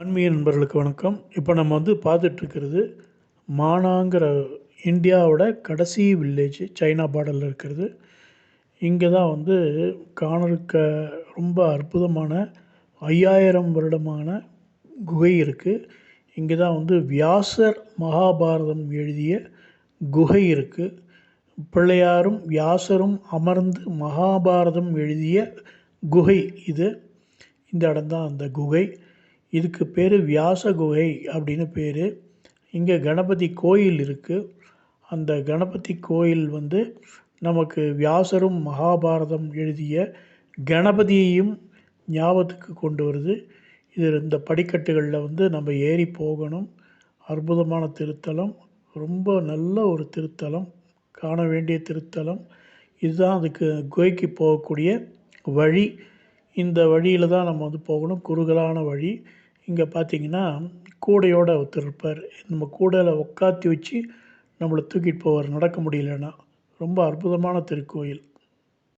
ஆன்மீக நண்பர்களுக்கு வணக்கம். இப்போ நம்ம வந்து பார்த்துட்ருக்கிறது மானாங்கிற இந்தியாவோட கடைசி வில்லேஜ் சைனா பார்டரில் இருக்கிறது. இங்கே தான் வந்து காணலுக்க ரொம்ப அற்புதமான ஐயாயிரம் வருடமான குகை இருக்குது இங்கே தான் வந்து வியாசர் மகாபாரதம் எழுதிய குகை இருக்குது பிள்ளையாரும் வியாசரும் அமர்ந்து மகாபாரதம் எழுதிய குகை இது. இந்த இடம் தான் அந்த குகை. இதுக்கு பேர் வியாச குகை அப்படின்னு பேர். இங்கே கணபதி கோயில் இருக்குது அந்த கணபதி கோயில் வந்து நமக்கு வியாசரும் மகாபாரதம் எழுதிய கணபதியையும் ஞாபகத்துக்கு கொண்டு வருது. இது இந்த படிக்கட்டுகளில் வந்து நம்ம ஏறி போகணும். அற்புதமான திருத்தலம். ரொம்ப நல்ல ஒரு திருத்தலம். காண வேண்டிய திருத்தலம். இதுதான் அதுக்கு குகைக்கு போகக்கூடிய வழி. இந்த வழியில் தான் நம்ம வந்து போகணும். குறுகலான வழி. இங்கே பார்த்தீங்கன்னா கூடையோடு ஒருத்தர் இருப்பார். நம்ம கூடையில் உட்காத்தி வச்சு நம்மளை தூக்கிட்டு போவார். நடக்க முடியலன்னா. ரொம்ப அற்புதமான திருக்கோயில்.